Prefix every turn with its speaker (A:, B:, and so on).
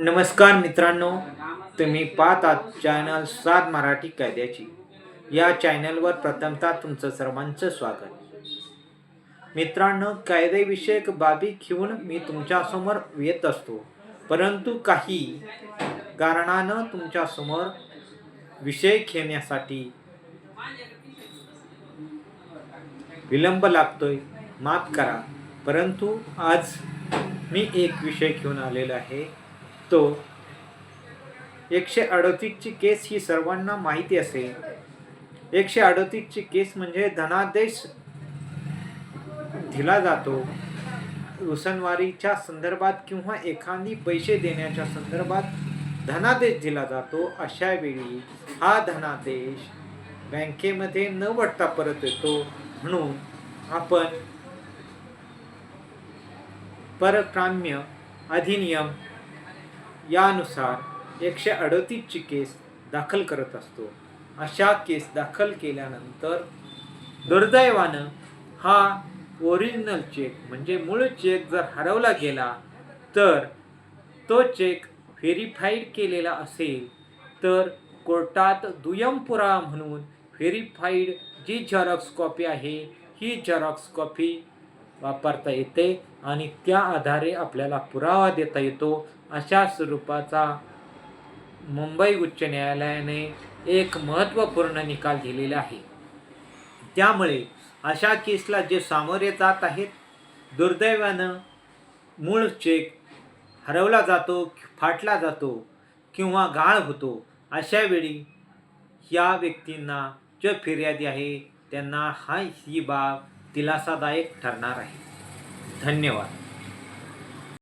A: नमस्कार मित्रांनो तुम्ही पाहतात चॅनल सात मराठी कायद्याची या चॅनलवर प्रथमतः तुमचं सर्वांचं स्वागत. मित्रांनो कायदेविषयक बाबी घेऊन मी तुमच्यासमोर येत असतो. परंतु काही कारणानं तुमच्यासमोर विषय घेण्यासाठी विलंब लागतोय. माफ करा. परंतु आज मी एक विषय घेऊन आलेला आहे. तो एकशे अडतीसची केस ही सर्वांना माहिती असेल. एकशे अडतीसची केस म्हणजे धनादेश दिला जातो. उसनवारीच्या संदर्भात किंवा एखादी पैसे देण्याच्या संदर्भात धनादेश दिला जातो. अशा वेळी हा धनादेश बँकेमध्ये न वटता परत येतो. म्हणून आपण परक्राम्य अधिनियम यानुसार एकशे अडतीसची केस दाखल करत असतो. अशा केस दाखल केल्यानंतर दुर्दैवानं हा ओरिजिनल चेक म्हणजे मूळ चेक जर हरवला गेला तर तो चेक व्हेरीफाईड केलेला असेल तर कोर्टात दुय्यम पुरावा म्हणून व्हेरीफाईड जी झेरॉक्स कॉपी आहे ही झेरॉक्स कॉपी वापरता येते आणि त्या आधारे आपल्याला पुरावा देता येतो. अशा स्वरूपाचा मुंबई उच्च न्यायालयाने एक महत्त्वपूर्ण निकाल दिलेला आहे. त्यामुळे अशा केसला जे सामोरे जात आहेत दुर्दैवानं मूळ चेक हरवला जातो फाटला जातो किंवा गाळ होतो अशा वेळी या व्यक्तींना जे फिर्यादी आहे त्यांना हा ही बाब दिलासादायक ठरणार आहे. धन्यवाद.